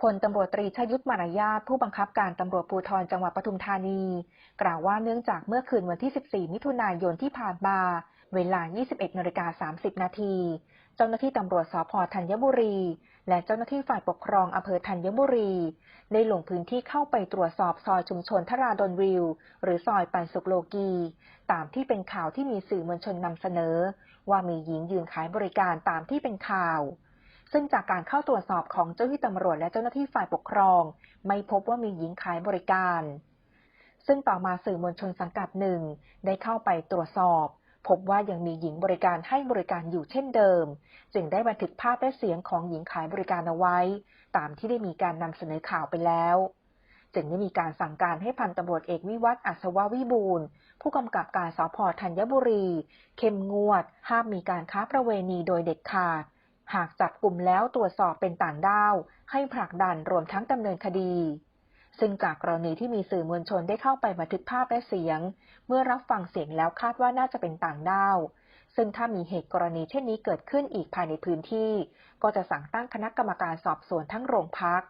พลตำรวจตรีชยุทธมารยาทผู้บังคับการตำรวจภูธรจังหวัดปทุมธานี กล่าวว่าเนื่องจากเมื่อคืนวันที่ 14 มิถุนายนที่ผ่านมา เวลา 21นาฬิกา30 นาที เจ้าหน้าที่ตำรวจสพธัญบุรี และเจ้าหน้าที่ฝ่ายปกครองอำเภอธัญบุรี ได้ลงพื้นที่เข้าไปตรวจสอบซอยชุมชนทราดนวิว หรือซอยปันสุกโลกี ตามที่เป็นข่าวที่มีสื่อมวลชนนำเสนอ ว่ามีหญิงยืนขายบริการตามที่เป็นข่าว ซึ่งจากการเข้าตรวจสอบของเจ้าหน้าที่ตำรวจและเจ้าหน้าที่ฝ่ายปกครอง ไม่พบว่ามีหญิงขายบริการ ซึ่งต่อมาสื่อมวลชนสังกัดหนึ่งได้เข้าไปตรวจสอบ พบว่ายังมีหญิงบริการให้บริการอยู่เช่นเดิม จึงได้บันทึกภาพและเสียงของหญิงขายบริการเอาไว้ ตามที่ได้มีการนำเสนอข่าวไปแล้วจึงได้มีการสั่งการให้พันตำรวจเอกวิวัฒน์อัศววิบูลผู้กำกับการสพธัญบุรี เข้มงวด ห้ามมีการค้าประเวณีโดยเด็ดขาด หากจับกลุ่มแล้วตรวจสอบเป็นต่างด้าว ให้ผลักดันรวมทั้งดำเนินคดี ซึ่งจากกรณีที่มีสื่อมวลชนได้เข้าไปบันทึกภาพและเสียง เมื่อรับฟังเสียงแล้วคาดว่าน่าจะเป็นต่างด้าว ซึ่งถ้ามีเหตุกรณีเช่นนี้เกิดขึ้นอีกภายในพื้นที่ ก็จะสั่งตั้งคณะกรรมการสอบสวนทั้งโรงพัก